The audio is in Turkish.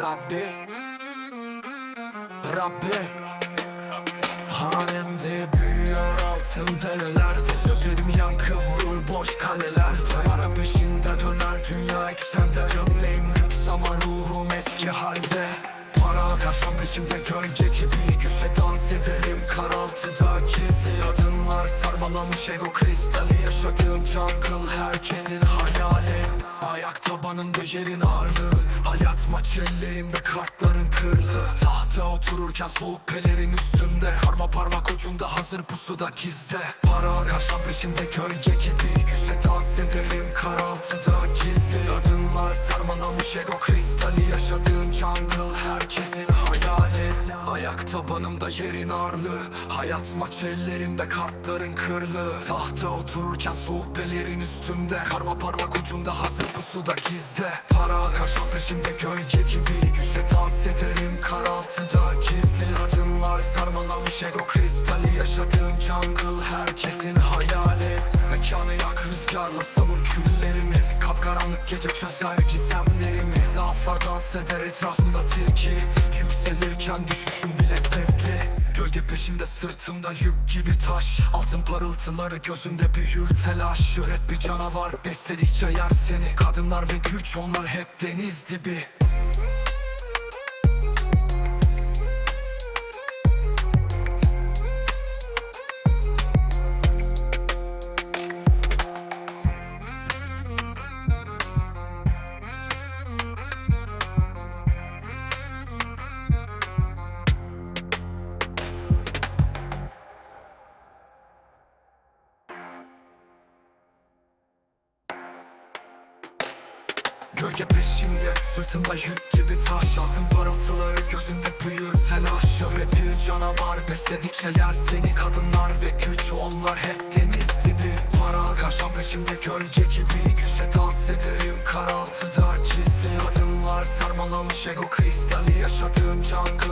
Rabbi. Rabbi. Hanemde büyüyor altın derelerde Sözlerim yankı vurur boş kalelerde. Para peşinde döner dünya eksende. Gömleğim lüks ama ruhum eski halde. Para akar peşimde gölge gibi. Güçle dans ederim karaltıda. Gizli adımlar sarmalamış ego kristali. Yaşadığım jungle herkesin Ayak tabanında yerin ağırlığı. Hayat maç ellerimde kartların kırlı Tahta otururken soğuk pelerin üstümde Karma parmak ucunda hazır pusuda gizde. Para akar peşimde gölge gibi Güçle dans ederim karaltıda gizli. Adımlar sarmalamış ego kristali. Yaşadığım jungle Ayak tabanımda yerin ağırlığı Hayat maç ellerimde kartların kırlı Tahta otururken soğuk belerin üstümde Karma parmak ucunda hazır pusuda gizde. Para akar peşimde gölge gibi Güçle dans ederim. Karaltıda gizli Adımlar sarmalamış ego kristali. Yaşadığım jungle herkesin hayali. Mekanı yak rüzgarla savur küllerimi. Kapkaranlık gece çözer gizemlerimi. Zaaflar dans eder etrafımda tilki. Yükselirken düşüşüm peşimde sırtımda yük gibi taş. Altın parıltıları gözümde büyür telaş. Şöhret bir canavar besledikçe yer seni. Kadınlar ve güç onlar hep deniz dibi Gölge peşimde sırtımda yük gibi taş. Altın parıltıları gözümde büyür telaş. Şöhret bir canavar besledikçe yer seni Kadınlar ve güç. Onlar hep deniz dibi Para akar peşimde gölge gibi. Güçle dans ederim karaltıda gizli Adımlar. Sarmalamış ego kristali Yaşadığım jungle